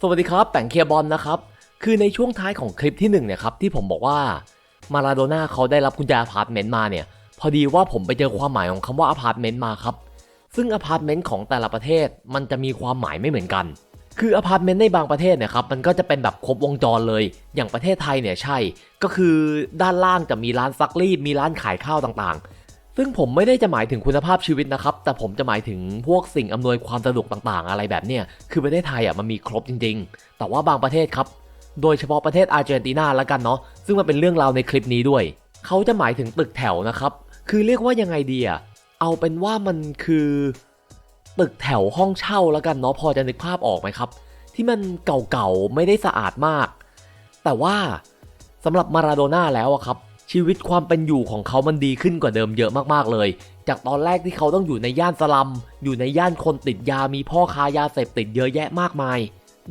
สวัสดีครับแป่งเคียร์บอลนะครับ คือในช่วงท้ายของคลิปที่หนึ่งเนี่ยครับที่ผมบอกว่ามาราโดน่าเขาได้รับกุญแจอพาร์ตเมนต์มาเนี่ย พอดีว่าผมไปเจอความหมายของคำว่าอพาร์ตเมนต์มาครับ ซึ่งอพาร์ตเมนต์ของแต่ละประเทศมันจะมีความหมายไม่เหมือนกัน คืออพาร์ตเมนต์ในบางประเทศเนี่ยครับมันก็จะเป็นแบบครบวงจรเลย อย่างประเทศไทยเนี่ยใช่ ก็คือด้านล่างจะมีร้านซักรีดมีร้านขายข้าวต่างๆ ซึ่งผมไม่ได้จะหมายถึงคุณภาพชีวิตนะครับ แต่ผมจะหมายถึงพวกสิ่งอำนวยความสะดวกต่างๆ อะไรแบบเนี้ยคือประเทศไทยอะมันมีครบจริง ๆ แต่ว่าบางประเทศครับ โดยเฉพาะประเทศอาร์เจนตินาแล้วกันเนาะซึ่งมันเป็นเรื่องราวในคลิปนี้ด้วย เขาจะหมายถึงตึกแถวนะครับ คือเรียกว่ายังไงดีอะเอาเป็นว่ามันคือตึกแถวห้องเช่าแล้วกันเนาะพอจะนึกภาพออกไหมครับ ที่มันเก่าๆไม่ได้สะอาดมาก แต่ว่าสำหรับมาราโดน่าแล้วอะครับ ชีวิตความเป็นอยู่ของเขามันดีขึ้นกว่าเดิมเยอะมากๆเลย จากตอนแรกที่เขาต้องอยู่ในย่านสลัม อยู่ในย่านคนติดยามีพ่อค้ายาเสพติดเยอะแยะมากมาย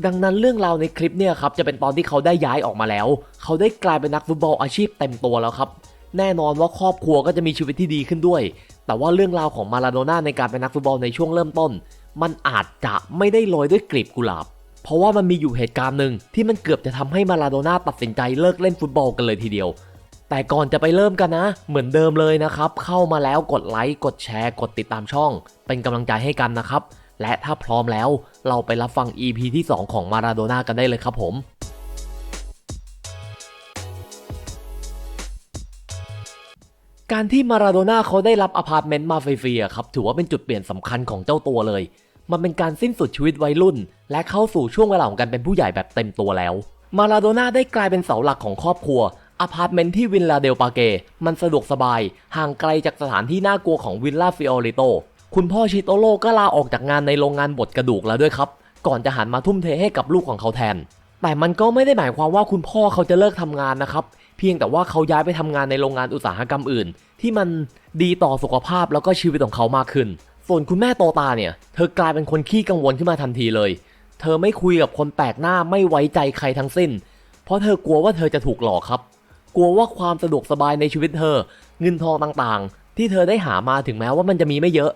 ดังนั้นเรื่องราวในคลิปเนี่ยครับจะเป็นตอนที่เขาได้ย้ายออกมาแล้ว เขาได้กลายเป็นนักฟุตบอลอาชีพเต็มตัวแล้วครับ แน่นอนว่าครอบครัวก็จะมีชีวิตที่ดีขึ้นด้วย แต่ว่าเรื่องราวของมาราโดน่าในการเป็นนักฟุตบอลในช่วงเริ่มต้น มันอาจจะไม่ได้โรยด้วยกลีบกุหลาบ เพราะว่ามันมีอยู่เหตุการณ์หนึ่งที่มันเกือบจะทำให้มาราโดน่าตัดสินใจเลิกเล่นฟุตบอลกันเลยทีเดียว แต่ก่อนจะไปเริ่มกันนะ เหมือนเดิมเลยนะครับ เข้ามาแล้วกดไลค์กดแชร์ กดติดตามช่อง เป็นกำลังใจให้กันนะครับ และถ้าพร้อมแล้วเราไปรับฟัง EP ที่ 2 ของมาราโดน่ากันได้เลยครับผมการที่มาราโดน่าเขาได้รับอพาร์ตเมนต์มาฟรีๆครับถือว่าเป็นจุดเปลี่ยนสำคัญของเจ้าตัวเลย มันเป็นการสิ้นสุดชีวิตวัยรุ่น และเข้าสู่ช่วงเวลาของการเป็นผู้ใหญ่แบบเต็มตัวแล้ว มาราโดน่าได้กลายเป็นเสาหลักของครอบครัว อพาร์ตเมนต์ที่วินลาเดลปาเก มันสะดวกสบาย ห่างไกลจากสถานที่น่ากลัวของวิลลาฟิโอริโต คุณพ่อชิโตโร่ก็ลาออกจากงานในโรงงานบดกระดูกแล้วด้วยครับ ก่อนจะหันมาทุ่มเทให้กับลูกของเขาแทน แต่มันก็ไม่ได้หมายความว่าคุณพ่อเขาจะเลิกทำงานนะครับ เพียงแต่ว่าเขาย้ายไปทำงานในโรงงานอุตสาหกรรมอื่น ที่มันดีต่อสุขภาพแล้วก็ชีวิตของเขามากขึ้น ส่วนคุณแม่โตตาเนี่ย เธอกลายเป็นคนขี้กังวลขึ้นมาทันทีเลย เธอไม่คุยกับคนแปลกหน้าไม่ไว้ใจใครทั้งสิ้น เพราะเธอกลัวว่าเธอจะถูกหลอกครับ กลัวว่าความสะดวกสบายในชีวิตเธอ เงินทองต่างๆ ที่เธอได้หามาถึงแม้ว่ามันจะมีไม่เยอะ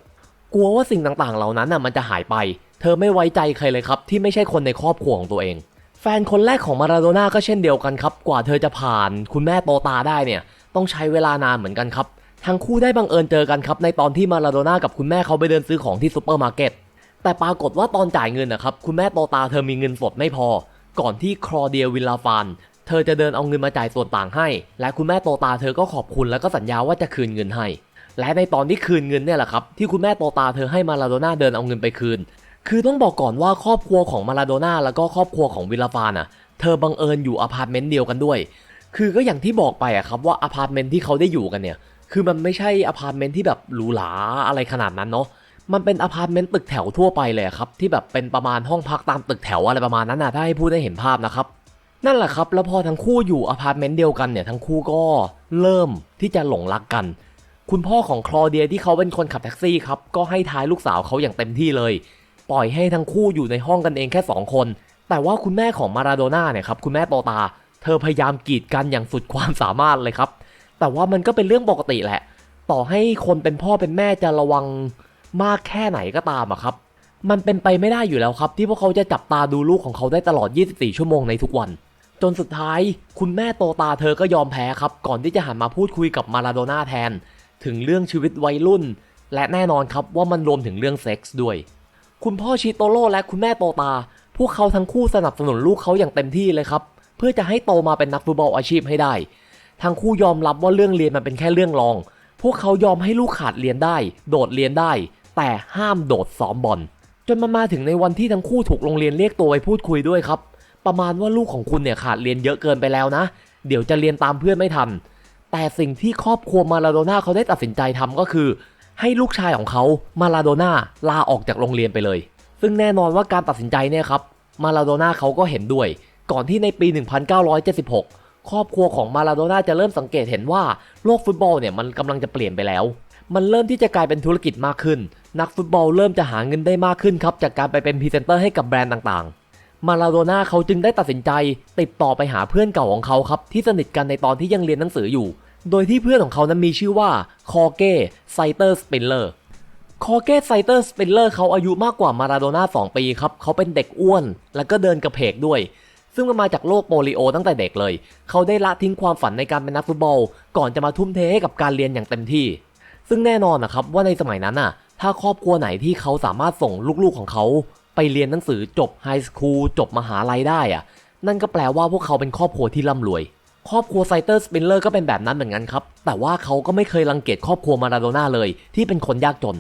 กลัวว่าสิ่งต่างๆ เหล่านั้นน่ะมันจะหายไป เธอไม่ไว้ใจใครเลยครับ ที่ไม่ใช่คนในครอบครัวของตัวเอง แฟนคนแรกของมาราโดน่าก็เช่นเดียวกันครับ กว่าเธอจะผ่าน คุณแม่โตตาได้เนี่ย ต้องใช้เวลานานเหมือนกันครับ ทั้งคู่ได้บังเอิญเจอกันครับในตอนที่มาราโดน่ากับคุณแม่เขาไปเดินซื้อของที่ซูเปอร์มาร์เก็ต แต่ปรากฏว่าตอนจ่ายเงินนะครับ คุณแม่โตตาเธอมีเงินสดไม่พอ ก่อนที่ครอเดียวิลลาฟาน เธอจะเดินเอาเงินมาจ่ายส่วนต่างให้ และคุณแม่โตตาเธอก็ขอบคุณแล้วก็สัญญาว่าจะคืนเงินให้ และในตอนที่คืนเงินเนี่ยแหละครับที่คุณแม่โตตาเธอให้มาราโดน่าเดินเอาเงินไปคืน คือต้องบอกก่อนว่าครอบครัวของมาราโดน่าแล้วก็ครอบครัวของวิลลาฟานอะ เธอบังเอิญอยู่อพาร์ตเมนต์เดียวกันด้วย คือก็อย่างที่บอกไปอะครับว่าอพาร์ตเมนต์ที่เขาได้อยู่กันเนี่ย คือมันไม่ใช่อพาร์ตเมนต์ที่แบบหรูหราอะไรขนาดนั้นเนาะมันเป็นอพาร์ตเมนต์ตึกแถวทั่วไปเลยครับที่แบบเป็นประมาณห้องพักตามตึกแถวอะไรประมาณนั้นนะถ้าให้พูดได้เห็นภาพนะครับ นั่นแหละครับ แล้วพอทั้งคู่อยู่อพาร์ตเมนต์เดียวกันเนี่ยทั้งคู่ก็เริ่มที่จะหลงรักกัน คุณพ่อของคลอเดียที่เขาเป็นคนขับแท็กซี่ครับก็ให้ท้ายลูกสาวเขาอย่างเต็มที่เลย ปล่อยให้ทั้งคู่อยู่ในห้องกันเองแค่สองคน แต่ว่าคุณแม่ของมาราโดน่าเนี่ยครับคุณแม่โตตา เธอพยายามกีดกันอย่างสุดความสามารถเลยครับ แต่ว่ามันก็เป็นเรื่องปกติแหละ ต่อให้คนเป็นพ่อเป็นแม่จะระวังมากแค่ไหนก็ตามอะครับมันเป็นไปไม่ได้อยู่แล้วครับ ที่พวกเขาจะจับตาดูลูกของเขาได้ตลอด 24 ชั่วโมงในทุกวัน จนสุดท้ายคุณแม่โตตาเธอก็ยอมแพ้ครับ ก่อนที่จะหันมาพูดคุยกับมาราโดน่าแทน ถึงเรื่องชีวิตวัยรุ่น และแน่นอนครับว่ามันรวมถึงเรื่องเซ็กส์ด้วย คุณพ่อชิโตโร่และคุณแม่โตตา พวกเขาทั้งคู่สนับสนุนลูกเขาอย่างเต็มที่เลยครับ เพื่อจะให้โตมาเป็นนักฟุตบอลอาชีพให้ได้ ทั้งคู่ยอมรับว่าเรื่องเรียนมันเป็นแค่เรื่องรอง พวกเขายอมให้ลูกขาดเรียนได้ โดดเรียนได้ แต่ห้ามโดดซ้อมบอลจนมันมาถึงในวันที่ทั้งคู่ถูกโรงเรียนเรียกตัวไปพูดคุยด้วยครับ ประมาณว่าลูกของคุณเนี่ยขาดเรียนเยอะเกินไปแล้วนะ เดี๋ยวจะเรียนตามเพื่อนไม่ทัน แต่สิ่งที่ครอบครัวมาราโดน่าเขาได้ตัดสินใจทำก็คือ ให้ลูกชายของเขามาราโดน่าลาออกจากโรงเรียนไปเลย ซึ่งแน่นอนว่าการตัดสินใจเนี่ยครับมาราโดน่าเขาก็เห็นด้วย ก่อนที่ในปี 1976 ครอบครัวของมาราโดน่าจะเริ่มสังเกตเห็นว่าโลกฟุตบอลเนี่ยมันกำลังจะเปลี่ยนไปแล้วมันเริ่มที่จะกลายเป็นธุรกิจมากขึ้น นักฟุตบอลเริ่มจะหาเงินได้มากขึ้นครับ จากการไปเป็นพรีเซนเตอร์ให้กับแบรนด์ต่างๆ มาราโดน่าเขาจึงได้ตัดสินใจ ติดต่อไปหาเพื่อนเก่าของเขาครับที่สนิทกันในตอนที่ยังเรียนหนังสืออยู่ โดยที่เพื่อนของเขานั้นมีชื่อว่าคอเก้ไซเตอร์สปินเลอร์คอเกสไซเตอร์สเปนเลอร์เขาอายุมากกว่ามาราโดน่า2ปีครับเขาเป็นเด็กอ้วน แล้วก็เดินกระเพกด้วย ซึ่งมันมาจากโรคโปลิโอตั้งแต่เด็กเลย เขาได้ละทิ้งความฝันในการเป็นนักฟุตบอล ก่อนจะมาทุ่มเทให้กับการเรียนอย่างเต็มที่ ซึ่งแน่นอนนะครับว่าในสมัยนั้นน่ะถ้าครอบครัวไหนที่เขาสามารถส่งลูกๆของเขา ไปเรียนหนังสือจบไฮสคูลจบมหาลัยได้อะนั่นก็แปลว่าพวกเขาเป็นครอบครัวที่ร่ำรวย ครอบครัวไซเตอร์สปินเลอร์ก็เป็นแบบนั้นเหมือนกันครับ แต่ว่าเขาก็ไม่เคยรังเกียจครอบครัวมาราโดน่าเลย ที่เป็นคนยากจน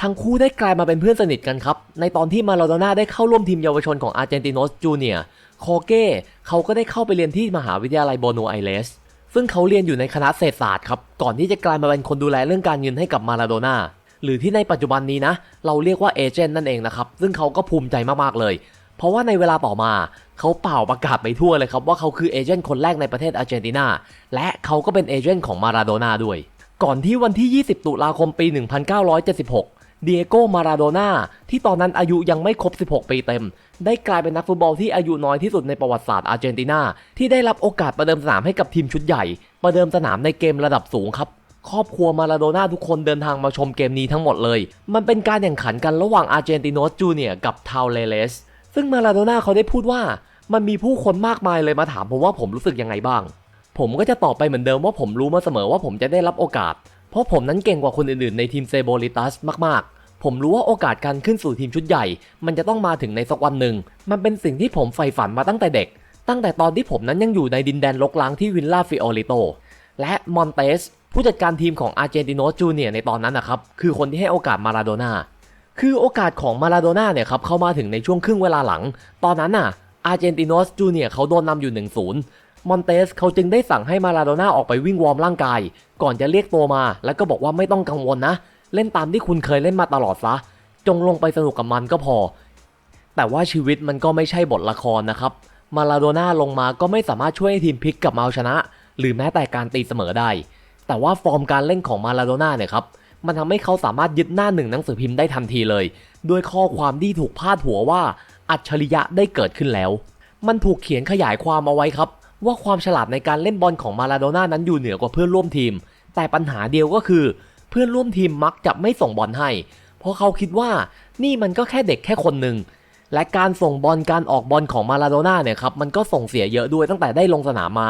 ทั้งคู่ได้กลายมาเป็นเพื่อนสนิทกันครับ ในตอนที่มาราโดน่าได้เข้าร่วมทีมเยาวชนของอาร์เจนติโนสจูเนียคอเก้เขาก็ได้เข้าไปเรียนที่มหาวิทยาลัยโบโนไอเรสซึ่งเขาเรียนอยู่ในคณะเศรษฐศาสตร์ครับ ก่อนที่จะกลายมาเป็นคนดูแลเรื่องการเงินให้กับมาราโดน่า หรือที่ในปัจจุบันนี้นะ เราเรียกว่าเอเจนต์นั่นเองนะครับ ซึ่งเขาก็ภูมิใจมากๆเลย เพราะว่าในเวลาต่อมาเขาเป่าประกาศไปทั่วเลยครับว่าเขาคือเอเจนต์คนแรกในประเทศอาร์เจนตินา และเขาก็เป็นเอเจนต์ของมาราโดน่าด้วย ก่อนที่วันที่ 20 ตุลาคมปี 1976เดียโกมาราโดน่าที่ตอนนั้นอายุยังไม่ครบ 16 ปีเต็ม ได้กลายเป็นนักฟุตบอลที่อายุน้อยที่สุดในประวัติศาสตร์อาร์เจนตินา ที่ได้รับโอกาสประเดิมสนามให้กับทีมชุดใหญ่ ประเดิมสนามในเกมระดับสูงครับ ครอบครัวมาราโดน่าทุกคนเดินทางมาชมเกมนี้ทั้งหมดเลย มันเป็นการแข่งขันกันระหว่างอาร์เจนติโนสจูเนียกับทาวเลเลส ซึ่งมาราโดน่าเขาได้พูดว่า มันมีผู้คนมากมายเลยมาถามผมว่าผมรู้สึกยังไงบ้าง ผมก็จะตอบไปเหมือนเดิมว่าผมรู้มาเสมอว่าผมจะได้รับโอกาส เพราะผมนั้นเก่งกว่าคนอื่นๆในทีมเซโบลิตัสมากๆผมรู้ว่าโอกาสการขึ้นสู่ทีมชุดใหญ่ มันจะต้องมาถึงในสักวันหนึ่ง มันเป็นสิ่งที่ผมใฝ่ฝันมาตั้งแต่เด็ก ตั้งแต่ตอนที่ผมนั้นยังอยู่ในดินแดนลกล้างที่วิลล่าฟิโอริโต และมอนเตสผู้จัดการทีมของอาร์เจนติโนจูเนียในตอนนั้นนะครับคือคนที่ให้โอกาสมาราโดน่าคือโอกาสของมาราโดน่าเนี่ยครับเข้ามาถึงในช่วงครึ่งเวลาหลัง ตอนนั้นน่ะอาร์เจนติโนสจูเนียเขาโดนนำอยู่1-0มอนเตสเขาจึงได้สั่งให้มาราโดน่าออกไปวิ่งวอร์มร่างกาย ก่อนจะเรียกตัวมา แล้วก็บอกว่าไม่ต้องกังวลนะ เล่นตามที่คุณเคยเล่นมาตลอดซะ จงลงไปสนุกกับมันก็พอ แต่ว่าชีวิตมันก็ไม่ใช่บทละครนะครับ มาราโดน่าลงมาก็ไม่สามารถช่วยให้ทีมพลิกกลับมาเอาชนะ หรือแม้แต่การตีเสมอได้ แต่ว่าฟอร์มการเล่นของมาราโดน่าเนี่ยครับมันทำให้เขาสามารถยึดหน้าหนึ่งหนังสือพิมพ์ได้ทันทีเลย ด้วยข้อความที่ถูกพาดหัวว่าอัจฉริยะได้เกิดขึ้นแล้ว มันถูกเขียนขยายความเอาไว้ครับ ว่าความฉลาดในการเล่นบอลของมาราโดน่านั้นอยู่เหนือกว่าเพื่อนร่วมทีม แต่ปัญหาเดียวก็คือ เพื่อนร่วมทีมมักจะไม่ส่งบอลให้ เพราะเขาคิดว่านี่มันก็แค่เด็กแค่คนหนึ่งและการส่งบอลการออกบอลของมาราโดน่าเนี่ยครับมันก็ส่งเสียเยอะด้วยตั้งแต่ได้ลงสนามมา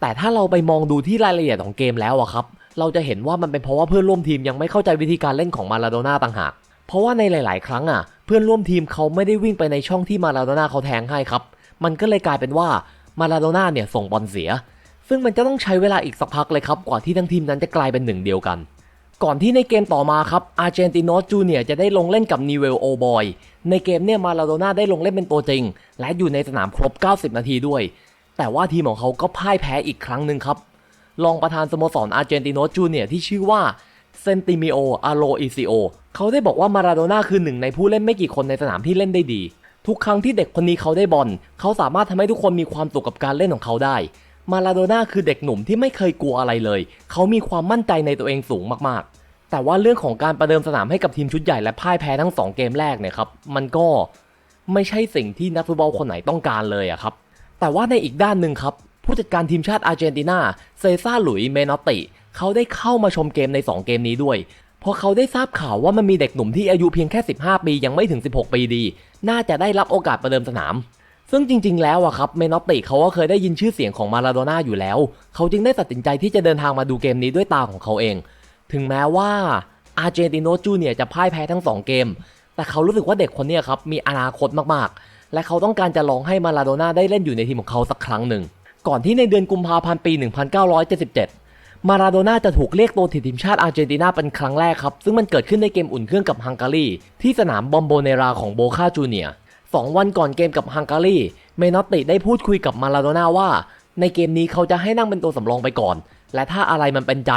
แต่ถ้าเราไปมองดูที่รายละเอียดของเกมแล้วอะครับ เราจะเห็นว่ามันเป็นเพราะว่าเพื่อนร่วมทีมยังไม่เข้าใจวิธีการเล่นของมาราโดน่าต่างหาก เพราะว่าในหลาย ๆ ครั้งอะเพื่อนร่วมทีมเขาไม่ได้วิ่งไปในช่องที่มาราโดน่าเขาแทงให้ครับ มันก็เลยกลายเป็นว่ามาราโดน่าเนี่ยส่งบอลเสีย ซึ่งมันจะต้องใช้เวลาอีกสักพักเลยครับกว่าที่ทั้งทีมนั้นจะกลายเป็นหนึ่งเดียวกัน ก่อนที่ในเกมต่อมาครับอาร์เจนติโนสจูเนียจะได้ลงเล่นกับนีเวลโอบอยในเกมเนี่ยมาราโดน่าได้ลงเล่นเป็นตัวจริง และอยู่ในสนามครบ 90 นาทีด้วย แต่ว่าทีมของเขาก็พ่ายแพ้อีกครั้งหนึ่งครับรองประธานสโมสรอาร์เจนติโนจูเนียที่ชื่อว่าเซนติมิโออาโรอิซิโอเขาได้บอกว่ามาราโดน่าคือหนึ่งในผู้เล่นไม่กี่คนในสนามที่เล่นได้ดี ทุกครั้งที่เด็กคนนี้เขาได้บอลเขาสามารถทำให้ทุกคนมีความสุขกับการเล่นของเขาได้ มาราโดน่าคือเด็กหนุ่มที่ไม่เคยกลัวอะไรเลย เขามีความมั่นใจในตัวเองสูงมากๆ แต่ว่าเรื่องของการประเดิมสนามให้กับทีมชุดใหญ่และพ่ายแพ้ทั้ง 2 เกมแรกเนี่ยครับมันก็ไม่ใช่สิ่งที่นักฟุตบอลคนไหนต้องการเลยอะครับ แต่ว่าในอีกด้านหนึ่งครับ ผู้จัดการทีมชาติอาร์เจนตินาเซซ่าหลุยเมนอตติ เขาได้เข้ามาชมเกมใน 2 เกมนี้ด้วยเพราะเขาได้ทราบข่าวว่ามันมีเด็กหนุ่มที่อายุเพียงแค่ 15 ปียังไม่ถึง 16 ปีดี น่าจะได้รับโอกาสประเดิมสนาม ซึ่งจริง ๆ แล้วอะครับเมนอตติเขาก็เคยได้ยินชื่อเสียงของมาราโดน่าอยู่แล้ว เขาจึงได้ตัดสินใจที่จะเดินทางมาดูเกมนี้ด้วยตาของเขาเอง ถึงแม้ว่าอาร์เจนติโนจูเนียจะพ่ายแพ้ทั้ง 2 เกม แต่เขารู้สึกว่าเด็กคนนี้ครับมีอนาคตมากๆ และเขาต้องการจะลองให้มาราโดน่าได้เล่นอยู่ในทีมของเขาสักครั้งหนึ่ง ก่อนที่ในเดือนกุมภาพันธ์ปี 1977 มาราโดน่าจะถูกเรียกตัวติดทีมชาติอาร์เจนตินาเป็นครั้งแรกครับ ซึ่งมันเกิดขึ้นในเกมอุ่นเครื่องกับฮังการีที่สนามบอมโบเนราของโบคาจูเนียสองวันก่อนเกมกับฮังการีเมนอตติได้พูดคุยกับมาราโดน่าว่า ในเกมนี้เขาจะให้นั่งเป็นตัวสำรองไปก่อน และถ้าอะไรมันเป็นใจ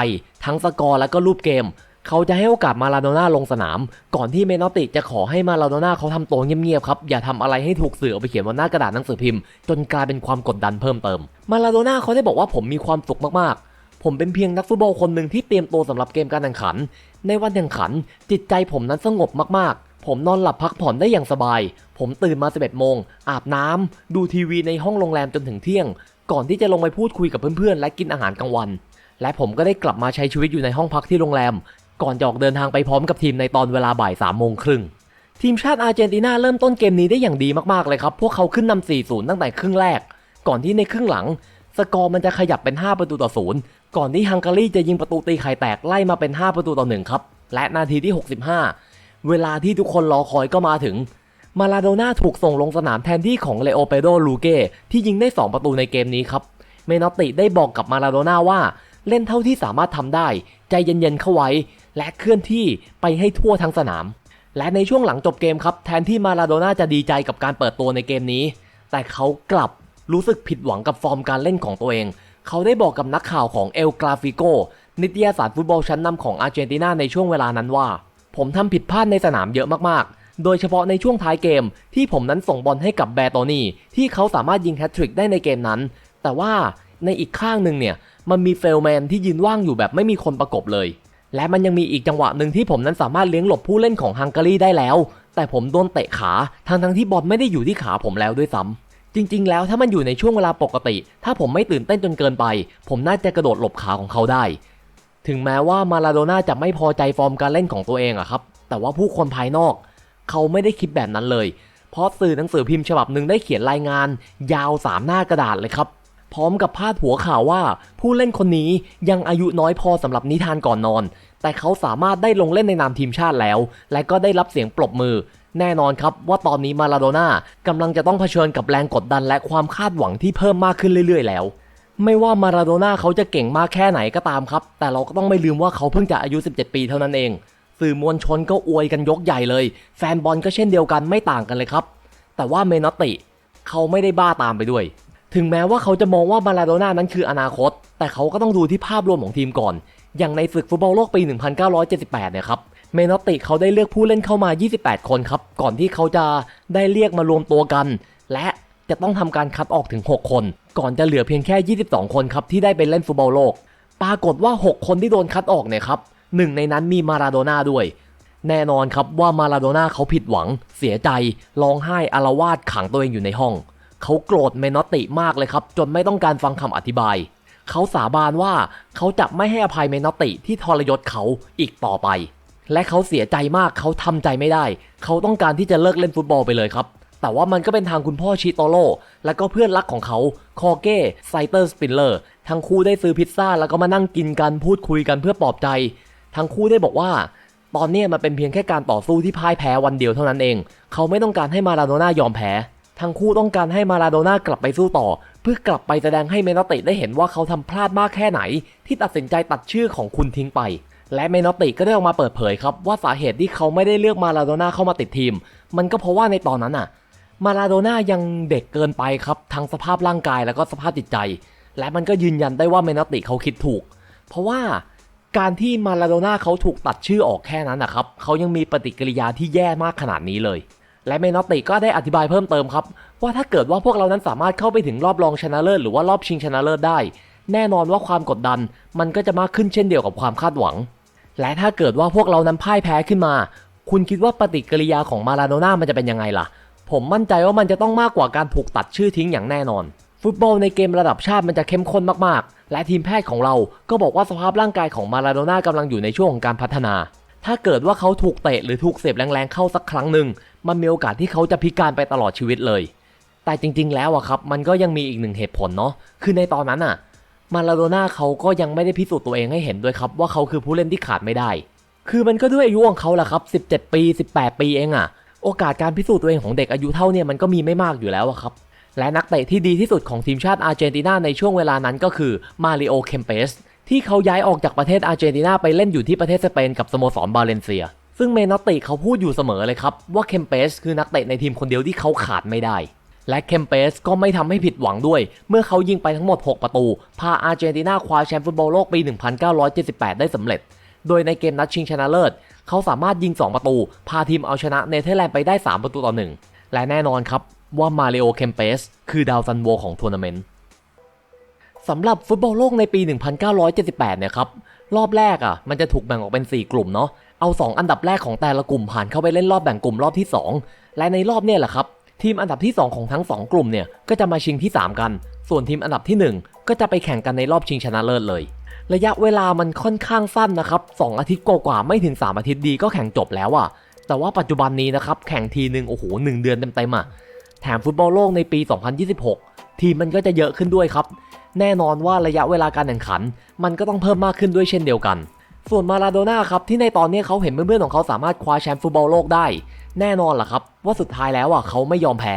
ทั้งสกอร์และก็รูปเกม เขาจะให้โอกาสมาราโดน่าลงสนาม ก่อนที่เมนอตติจะขอให้มาราโดน่าเขาทำตัวเงียบๆครับ อย่าทำอะไรให้ถูกสื่อเอาไปเขียนบนหน้ากระดาษหนังสือพิมพ์ จนกลายเป็นความกดดันเพิ่มเติม มาราโดน่าเขาได้บอกว่าผมมีความสุขมากๆ ผมเป็นเพียงนักฟุตบอลคนหนึ่งที่เตรียมตัวสำหรับเกมการแข่งขัน ในวันแข่งขัน จิตใจผมนั้นสงบมากๆ ผมนอนหลับพักผ่อนได้อย่างสบาย ผมตื่นมา 11 โมง อาบน้ำดูทีวีในห้องโรงแรมจนถึงเที่ยง ก่อนที่จะลงไปพูดคุยกับเพื่อนๆ และกินอาหารกลางวันและผมก็ได้กลับมาใช้ชีวิตอยู่ในห้องพักที่โรงแรม ก่อนจะออกเดินทางไปพร้อมกับทีมในตอนเวลาบ่าย3ามโมงครึ่งทีมชาติอาร์เจนตินาเริ่มต้นเกมนี้ได้อย่างดีมากๆเลยครับ พวกเขาขึ้นนำ 4-0 ตั้งแต่ครึ่งแรก ก่อนที่ในครึ่งหลัง สกอร์มันจะขยับเป็น 5 ประตูต่อศูนย์ก่อนที่ฮังการีจะยิงประตูตีไข่แตกไล่มาเป็น 5 ประตูต่อหนึ่งครับ และนาทีที่ 65 เวลาที่ทุกคนรอคอยก็มาถึง มาลาโดน่าถูกส่งลงสนามแทนที่ของเลโอเปโดลูเก้ที่ยิงได้ 2 ประตูในเกมนี้ครับ เมนอตติได้บอกกับมาลาโดน่าว่า เล่นเท่าที่สามารถทำได้ ใจเย็นๆเข้าไว้ และเคลื่อนที่ไปให้ทั่วทั้งสนาม และในช่วงหลังจบเกมครับ แทนที่มาลาโดน่าจะดีใจกับการเปิดตัวในเกมนี้ แต่เขากลับรู้สึกผิดหวังกับฟอร์มการเล่นของตัวเอง เขาได้บอกกับนักข่าวของเอลกราฟิโกนิตยสารฟุตบอลชั้นนำของอาร์เจนตินาในช่วงเวลานั้นว่า ผมทำผิดพลาดในสนามเยอะมากๆ โดยเฉพาะในช่วงท้ายเกม ที่ผมนั้นส่งบอลให้กับแบร์โตนี่ที่เขาสามารถยิงแฮตทริกได้ในเกมนั้น แต่ว่าในอีกข้างหนึ่งเนี่ยมันมีเฟลแมนที่ยืนว่างอยู่แบบไม่มีคนประกบเลย และมันยังมีอีกจังหวะหนึ่งที่ผมนั้นสามารถเลี้ยงหลบผู้เล่นของฮังการีได้แล้ว แต่ผมโดนเตะขาทั้งทั้งที่บอลไม่ได้อยู่ที่ขาผมแล้วด้วยซ้ำจริง ๆ แล้วถ้ามันอยู่ในช่วงเวลาปกติ ถ้าผมไม่ตื่นเต้นจนเกินไป ผมน่าจะกระโดดหลบขาของเขาได้ ถึงแม้ว่ามาลาโดน่าจะไม่พอใจฟอร์มการเล่นของตัวเองอะครับ แต่ว่าผู้คนภายนอก เขาไม่ได้คิดแบบนั้นเลย เพราะสื่อหนังสือพิมพ์ฉบับหนึ่งได้เขียนรายงาน ยาวสามหน้ากระดาษเลยครับ พร้อมกับพาดหัวข่าวว่า ผู้เล่นคนนี้ยังอายุน้อยพอสำหรับนิทานก่อนนอน แต่เขาสามารถได้ลงเล่นในนามทีมชาติแล้ว และก็ได้รับเสียงปรบมือ แน่นอนครับว่าตอนนี้มาลาโดน่ากำลังจะต้องเผชิญกับแรงกดดันและความคาดหวังที่เพิ่มมากขึ้นเรื่อย ๆ แล้ว ไม่ว่ามาราโดน่าเขาจะเก่งมากแค่ไหนก็ตามครับ แต่เราก็ต้องไม่ลืมว่าเขาเพิ่งจะอายุ 17 ปีเท่านั้นเอง สื่อมวลชนก็อวยกันยกใหญ่เลย แฟนบอลก็เช่นเดียวกันไม่ต่างกันเลยครับ แต่ว่าเมนอตติเขาไม่ได้บ้าตามไปด้วย ถึงแม้ว่าเขาจะมองว่ามาราโดน่านั้นคืออนาคต แต่เขาก็ต้องดูที่ภาพรวมของทีมก่อน อย่างในศึกฟุตบอลโลกปี 1978 เนี่ยครับเมนอตติเขาได้เลือกผู้เล่นเข้ามา 28 คนครับ ก่อนที่เขาจะได้เรียกมารวมตัวกัน และจะต้องทำการคัดออกถึง 6 คน ก่อนจะเหลือเพียงแค่ 22 คนครับที่ได้ไปเล่นฟุตบอลโลก ปรากฏว่า 6 คนที่โดนคัดออกเนี่ยครับหนึ่งในนั้นมีมาราโดน่าด้วย แน่นอนครับว่ามาราโดน่าเขาผิดหวัง เสียใจ ร้องไห้อารวาสขังตัวเองอยู่ในห้อง เขาโกรธเมนอตติมากเลยครับ จนไม่ต้องการฟังคำอธิบาย เขาสาบานว่าเขาจะไม่ให้อภัยเมนอตติที่ทรยศเขาอีกต่อไป และเขาเสียใจมากเขาทำใจไม่ได้ เขาต้องการที่จะเลิกเล่นฟุตบอลไปเลยครับ แต่ว่ามันก็เป็นทางคุณพ่อชิโตโร่และก็เพื่อนรักของเขาคอเก้ไซเตอร์สปินเลอร์ทั้งคู่ได้ซื้อพิซซ่าแล้วก็มานั่งกินกันพูดคุยกันเพื่อปลอบใจ ทั้งคู่ได้บอกว่าตอนนี้มันเป็นเพียงแค่การต่อสู้ที่พ่ายแพ้วันเดียวเท่านั้นเอง เขาไม่ต้องการให้มาราโดน่ายอมแพ้ ทั้งคู่ต้องการให้มาราโดน่ากลับไปสู้ต่อ เพื่อกลับไปแสดงให้เมนอติได้เห็นว่าเขาทำพลาดมากแค่ไหน ที่ตัดสินใจตัดชื่อของคุณทิ้งไป และเมนอติก็ได้ออกมาเปิดเผยครับว่าสาเหตุที่เขาไม่ได้เลือกมาราโดน่าเข้ามาติดทีม มันก็เพราะว่าในตอนนั้นอะ มาราโดน่ายังเด็กเกินไปครับทั้งสภาพร่างกายแล้วก็สภาพจิตใจ และมันก็ยืนยันได้ว่าเมนอตติเขาคิดถูก เพราะว่าการที่มาราโดน่าเขาถูกตัดชื่อออกแค่นั้นนะครับเขายังมีปฏิกิริยาที่แย่มากขนาดนี้เลย และเมนอตติก็ได้อธิบายเพิ่มเติมครับ ว่าถ้าเกิดว่าพวกเรานั้นสามารถเข้าไปถึงรอบรองชนะเลิศหรือว่ารอบชิงชนะเลิศได้ แน่นอนว่าความกดดัน มันก็จะมากขึ้นเช่นเดียวกับความคาดหวัง และถ้าเกิดว่าพวกเรานั้นพ่ายแพ้ขึ้นมา คุณคิดว่าปฏิกิริยาของมาราโดน่ามันจะเป็นยังไงล่ะ ผมมั่นใจว่ามันจะต้องมากกว่าการถูกตัดชื่อทิ้งอย่างแน่นอน ฟุตบอลในเกมระดับชาติมันจะเข้มข้นมากๆ และทีมแพทย์ของเราก็บอกว่าสภาพร่างกายของมาราโดน่ากำลังอยู่ในช่วงของการพัฒนา ถ้าเกิดว่าเขาถูกเตะหรือถูกเสียบแรงๆเข้าสักครั้งหนึ่งมันมีโอกาสที่เขาจะพิการไปตลอดชีวิตเลย แต่จริง ๆ แล้วอะครับมันก็ยังมีอีกหนึ่งเหตุผลเนาะคือในตอนนั้นอะมาราโดน่าเขาก็ยังไม่ได้พิสูจน์ตัวเองให้เห็นด้วยครับว่าเขาคือผู้เล่นที่ขาดไม่ได้ คือมันก็ด้วยอายุของเขาแหละครับ 17 ปี 18 ปีเองอะโอกาสการพิสูจน์ตัวเองของเด็กอายุเท่าเนี่ยมันก็มีไม่มากอยู่แล้วอะครับ และนักเตะที่ดีที่สุดของทีมชาติอาร์เจนตินาในช่วงเวลานั้นก็คือมาริโอ เคมเปส ที่เขาย้ายออกจากประเทศอาร์เจนตินาไปเล่นอยู่ที่ประเทศสเปนกับสโมสรบาเลนเซีย ซึ่งเมนอตติเขาพูดอยู่เสมอเลยครับ ว่าเคมเปสคือนักเตะในทีมคนเดียวที่เขาขาดไม่ได้ และเคมเปสก็ไม่ทำให้ผิดหวังด้วย เมื่อเขายิงไปทั้งหมด 6 ประตู พาอาร์เจนตินาคว้าแชมป์ฟุตบอลโลกปี 1978 ได้สำเร็จ โดยในเกมนัดชิงชนะเลิศ เขาสามารถยิง 2 ประตู พาทีมเอาชนะเนเธอร์แลนด์ไปได้ 3 ประตูต่อ 1 และแน่นอนครับว่ามาริโอเคมเปสคือดาวซันโวของทัวร์นาเมนต์ สำหรับฟุตบอลโลกในปี 1978 เนี่ยครับ รอบแรกอะ มันจะถูกแบ่งออกเป็น 4 กลุ่มเนาะ เอา 2 อันดับแรกของแต่ละกลุ่มผ่านเข้าไปเล่นรอบแบ่งกลุ่มรอบที่ 2 และในรอบเนี่ยแหละครับ ทีมอันดับที่ 2 ของทั้ง 2 กลุ่มเนี่ย ก็จะมาชิงที่ 3 กัน ส่วนทีมอันดับที่ 1 ก็จะไปแข่งกันในรอบชิงชนะเลิศเลย ระยะเวลามันค่อนข้างสั้นนะครับ 2 อาทิตย์กว่าๆ ไม่ถึง 3 อาทิตย์ดีก็แข่งจบแล้วอะแต่ว่าปัจจุบันนี้นะครับ แข่งทีหนึ่งโอ้โหหนึ่งเดือนเต็มๆอะแถมฟุตบอลโลกในปี 2026 ทีมมันก็จะเยอะขึ้นด้วยครับ แน่นอนว่าระยะเวลาการแข่งขัน มันก็ต้องเพิ่มมากขึ้นด้วยเช่นเดียวกัน ส่วนมาราโดน่าครับที่ในตอนนี้เขาเห็นเพื่อนๆของเขาสามารถคว้าแชมป์ฟุตบอลโลกได้ แน่นอนล่ะครับ ว่าสุดท้ายแล้วอะเขาไม่ยอมแพ้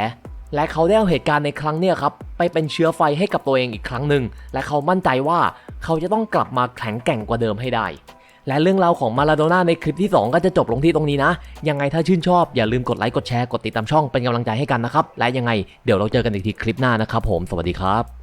และเขาได้เอาเหตุการณ์ในครั้งเนี้ยครับไปเป็นเชื้อไฟให้กับตัวเองอีกครั้งหนึ่งและเขามั่นใจว่าเขาจะต้องกลับมาแข็งแกร่งกว่าเดิมให้ได้และเรื่องราวของมาราโดน่าในคลิปที่ 2 ก็จะจบลงที่ตรงนี้นะ ยังไงถ้าชื่นชอบอย่าลืมกดไลค์กดแชร์กดติดตามช่องเป็นกำลังใจให้กันนะครับ และยังไงเดี๋ยวเราเจอกันอีกทีคลิปหน้านะครับผมสวัสดีครับ